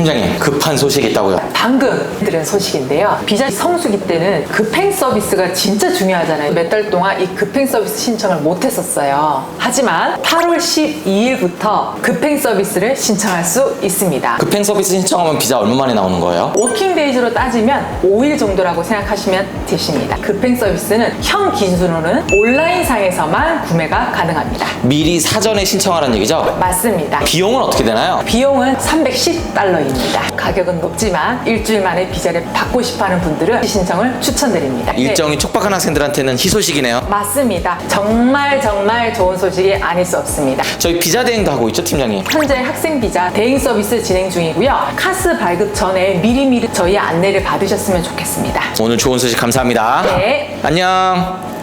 팀장님 급한 소식이 있다고요. 방금 들은 소식인데요. 비자 성수기 때는 급행 서비스가 진짜 중요하잖아요. 몇 달 동안 이 급행 서비스 신청을 못 했었어요. 하지만 8월 12일부터 급행 서비스를 신청할 수 있습니다. 급행 서비스 신청하면 비자 얼마 만에 나오는 거예요? 워킹 데이즈로 따지면 5일 정도라고 생각하시면 되십니다. 급행 서비스는 현 기준으로는 온라인상에서만 구매가 가능합니다. 미리 사전에 신청하라는 얘기죠? 맞습니다. 비용은 어떻게 되나요? 비용은 310달러입니다. 가격은 높지만 일주일 만에 비자를 받고 싶어하는 분들은 신청을 추천드립니다. 네, 일정이 촉박한 학생들한테는 희소식이네요. 맞습니다. 정말 정말 좋은 소식이 아닐 수 없습니다. 저희 비자 대행도 하고 있죠, 팀장님? 현재 학생 비자 대행 서비스 진행 중이고요. 카스 발급 전에 미리미리 저희 안내를 받으셨으면 좋겠습니다. 오늘 좋은 소식 감사합니다. 네. 안녕.